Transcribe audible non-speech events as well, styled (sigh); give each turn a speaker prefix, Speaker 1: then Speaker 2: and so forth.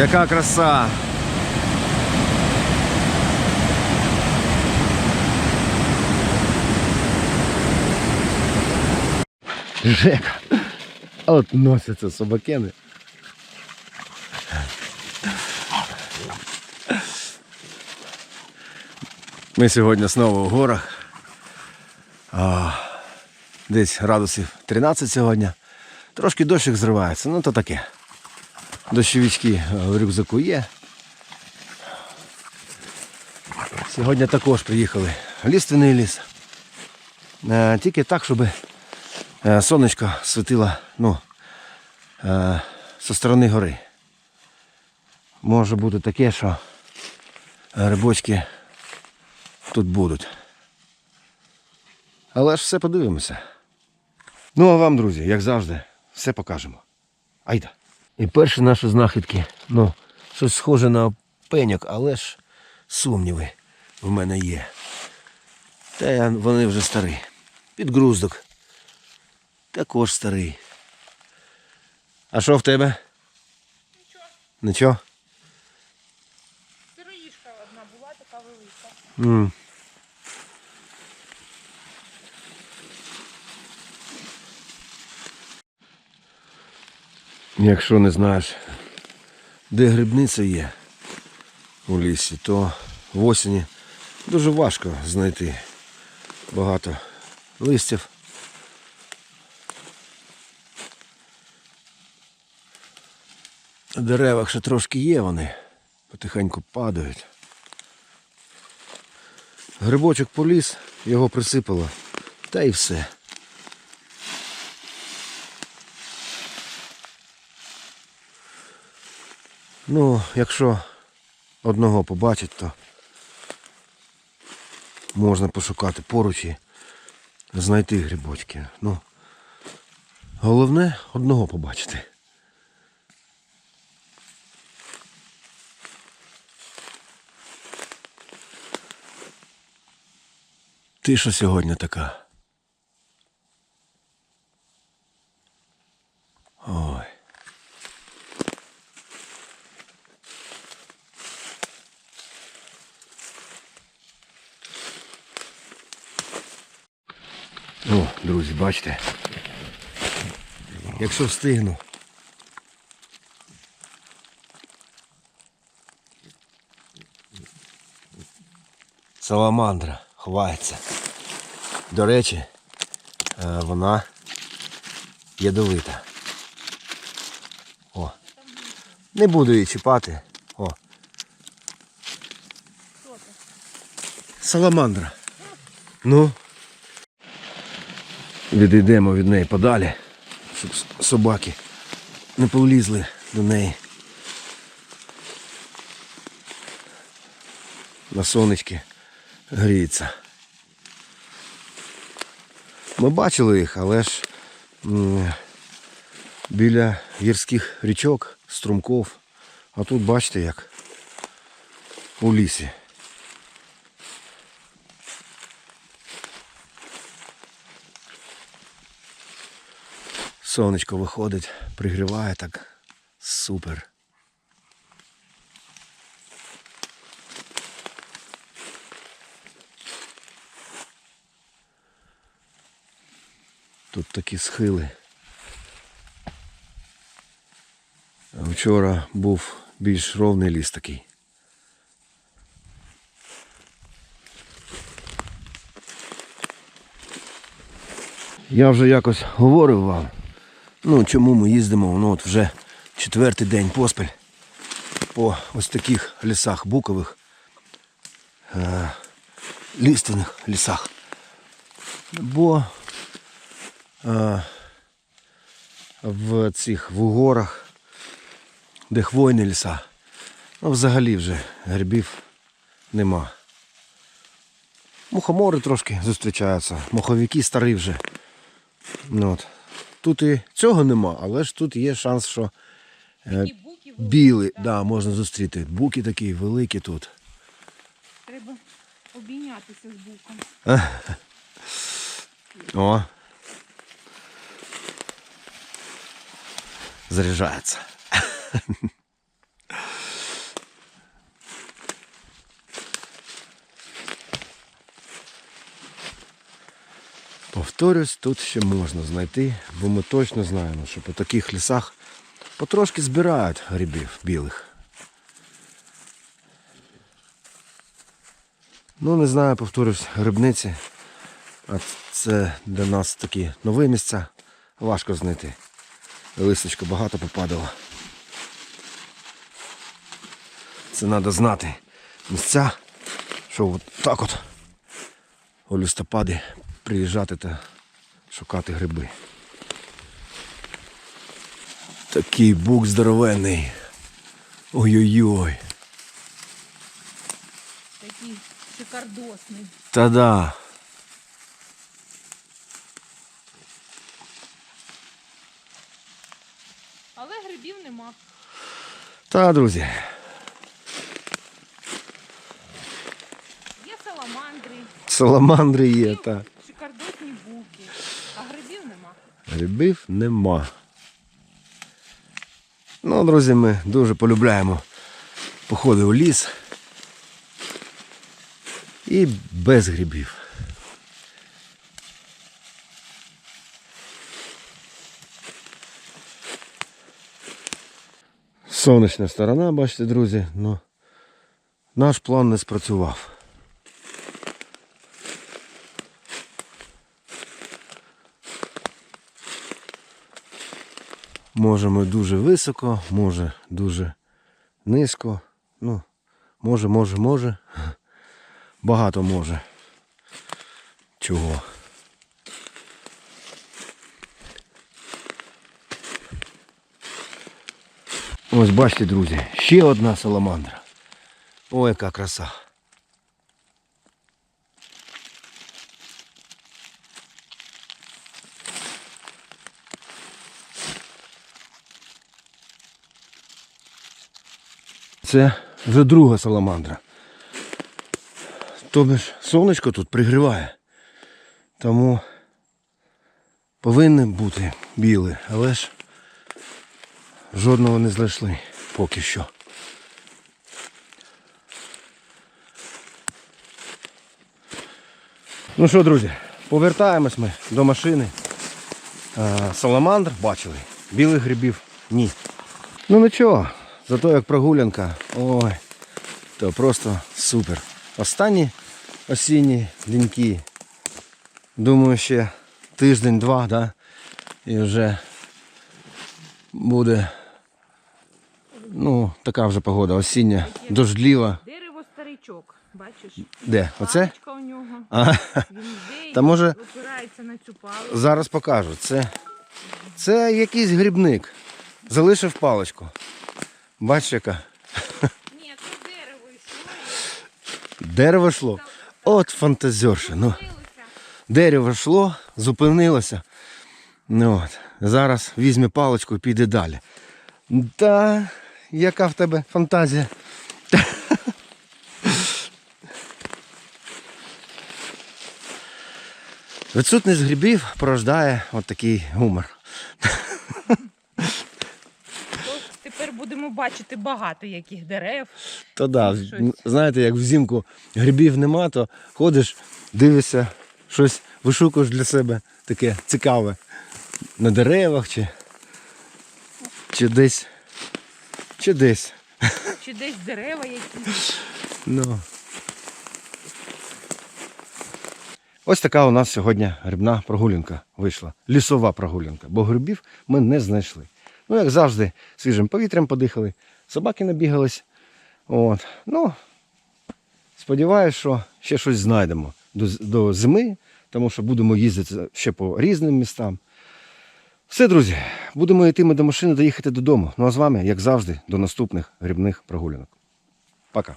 Speaker 1: Яка краса! Жека. От носяться собакени. Ми сьогодні знову в горах. Десь градусів 13 сьогодні. Трошки дощик зривається, ну то таке. Дощовички е, в рюкзаку є. Сьогодні також приїхали в ліс. Е, Тільки так, щоб е, сонечко світило ну, зі сторони гори. Може бути таке, що грибочки тут будуть. Але ж все подивимося. Ну а вам, друзі, як завжди, все покажемо. Айда. І перші наші знахідки, ну, щось схоже на пеньок, але ж сумніви в мене є. Та я- вони вже старі. Підгруздок. Також старий. А що в тебе?
Speaker 2: Нічого,
Speaker 1: Нічого?
Speaker 2: сироїшка одна була, така велика.
Speaker 1: М. Якщо не знаєш, де грибниця є у лісі, то в осені дуже важко знайти багато листів. На деревах ще трошки є вони, потихеньку падають. Грибочок поліз, його присипало, та й все. Ну, якщо одного побачить, то можна пошукати поруч і знайти грибочки. Ну, головне одного побачити. Тиша сьогодні така. О, друзі, бачите. Якщо встигну. Саламандра ховається. До речі, е, вона ядовита. О. Не буду її чіпати. О. Саламандра. Ну. Відійдемо від неї подалі, щоб собаки не полізли до неї. На сонечки гріється. Ми бачили їх, але ж біля гірських річок, струмков. А тут бачите як у лісі. Сонечко виходить, пригріває так. Супер. Тут такі схили. Вчора був більш ровний ліс такий. Я вже якось говорив вам, ну чому ми їздимо, ну от вже четвертий день поспіль по ось таких лісах букових, е, ліственних лісах. Бо е, в цих в угорах, де хвойні ліса, ну взагалі вже грибів нема. Мухомори трошки зустрічаються, моховики старі вже. Ну, от. Тут і цього нема, але ж тут є шанс, що е, білий, да, можна зустріти. Буки такі великі тут.
Speaker 2: Треба обійнятися з буком. (laughs)
Speaker 1: О. Заряджається. (laughs) Повторюсь, тут ще можна знайти, бо ми точно знаємо, що по таких лісах потрошки збирають грибів білих. Ну, не знаю, повторюсь, грибниці. А це для нас такі нові місця. Важко знайти. Листочка багато попадало. Це треба знати місця, що от так от у листопаді приїжджати та шукати гриби. Такий бук здоровенний. Ой-ой-ой.
Speaker 2: Такий шикардосний.
Speaker 1: Та-да.
Speaker 2: Але грибів нема.
Speaker 1: Та, друзі.
Speaker 2: Є саламандри,
Speaker 1: Саламандри є, та.
Speaker 2: шикардосні буки, а грибів нема.
Speaker 1: Грибів нема. Ну, друзі, ми дуже полюбляємо походи у ліс. І без грибів. Сонячна сторона, бачите, друзі, ну наш план не спрацював. Може ми дуже високо, може дуже низько. Ну, може, може, може. Багато може. Чого? Ось бачите, друзі, ще одна саламандра. О, яка краса. Це вже друга саламандра. Тобі ж сонечко тут пригріває. Тому повинні бути білі, але ж жодного не знайшли поки що. Ну що, друзі, повертаємось ми до машини. Саламандр бачили, білих грибів ні. Ну нічого, зато як прогулянка, ой, то просто супер. Останні осінні ліньки. Думаю, ще тиждень-два, да? І вже буде ну, така вже погода, осіння, дождлива.
Speaker 2: Дерево старичок, бачиш?
Speaker 1: Де? Оце?
Speaker 2: У нього.
Speaker 1: А,
Speaker 2: Він
Speaker 1: Та може-
Speaker 2: опирається на цю паличку.
Speaker 1: зараз покажу. Це, це якийсь грибник. Залишив паличку. Бачиш яка?
Speaker 2: Ні, це дерево йшло
Speaker 1: Дерево йшло. От фантазерша. Ну. Дерево йшло, зупинилося. Ну, от. Зараз візьме паличку і піде далі. Та, яка в тебе фантазія? Відсутність грибів порождає от такий гумор.
Speaker 2: Тепер будемо бачити багато яких дерев.
Speaker 1: То да,
Speaker 2: Щось.
Speaker 1: знаєте, як взимку грибів нема, то ходиш, дивишся, щось вишукуєш для себе таке цікаве. На деревах чи, чи десь. Чи десь.
Speaker 2: Чи десь дерева якісь.
Speaker 1: Ну. Ось така у нас сьогодні грибна прогулянка вийшла. Лісова прогулянка, бо грибів ми не знайшли. Ну, як завжди, свіжим повітрям подихали, собаки набігались. От. Ну, сподіваюсь, що ще щось знайдемо до, до зими, тому що будемо їздити ще по різним містам. Все, друзі, будемо йти ми до машини, доїхати додому. Ну а з вами, як завжди, до наступних грибних прогулянок. Пока.